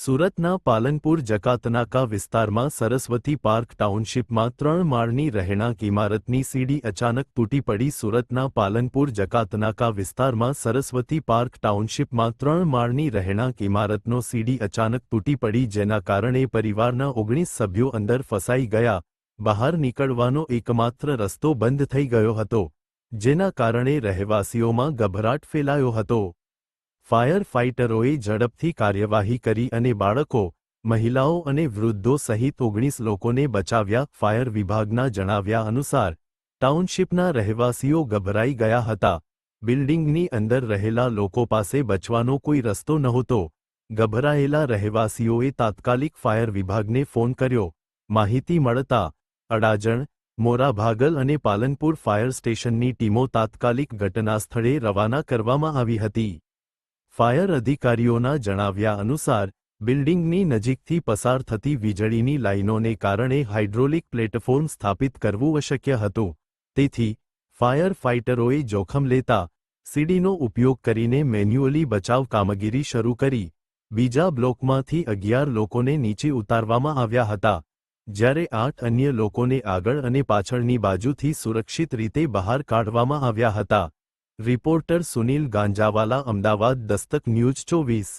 સુરતના પાલનપુર જકાતનાકા વિસ્તારમાં સરસ્વતી પાર્ક ટાઉનશીપમાં ત્રણ માળની રહેણાંક ઇમારતની સીડી અચાનક તૂટી પડી. સુરતના પાલનપુર જકાતનાકા વિસ્તારમાં સરસ્વતી પાર્ક ટાઉનશીપમાં ત્રણ માળની રહેણાંક ઇમારતનો સીડી અચાનક તૂટી પડી, જેના કારણે પરિવારના ઓગણીસ સભ્યો અંદર ફસાઈ ગયા. બહાર નીકળવાનો એકમાત્ર રસ્તો બંધ થઈ ગયો હતો, જેના કારણે રહેવાસીઓમાં ગભરાટ ફેલાયો હતો. ફાયર ફાઇટરોએ ઝડપથી કાર્યવાહી કરી અને બાળકો, મહિલાઓ અને વૃદ્ધો સહિત ઓગણીસ લોકોને બચાવ્યા. ફાયર વિભાગના જણાવ્યા અનુસાર, ટાઉનશીપના રહેવાસીઓ ગભરાઈ ગયા હતા. બિલ્ડિંગની અંદર રહેલા લોકો પાસે બચવાનો કોઈ રસ્તો નહોતો. ગભરાયેલા રહેવાસીઓએ તાત્કાલિક ફાયર વિભાગને ફોન કર્યો. માહિતી મળતા, અડાજણ, મોરાભાગલ અને પાલનપુર ફાયર સ્ટેશનની ટીમો તાત્કાલિક ઘટનાસ્થળે રવાના કરવામાં આવી હતી. ફાયર અધિકારીઓના જણાવ્યા અનુસાર, બિલ્ડિંગની નજીકથી પસાર થતી વીજળીની લાઇનોને કારણે હાઇડ્રોલિક પ્લેટફોર્મ સ્થાપિત કરવું અશક્ય હતું. તેથી, ફાયર ફાઇટરોએ જોખમ લેતા, સીડીનો ઉપયોગ કરીને મેન્યુઅલી બચાવ કામગીરી શરૂ કરી. બીજા બ્લોકમાંથી અગિયાર લોકોને નીચે ઉતારવામાં આવ્યા હતા. જ્યારે આઠ અન્ય લોકોને આગળ અને પાછળની બાજુથી સુરક્ષિત રીતે બહાર કાઢવામાં આવ્યા હતા. રિપોર્ટર સુનિલ ગાંજાવાલા અમદાવાદ દસ્તક ન્યૂઝ ચોવીસ.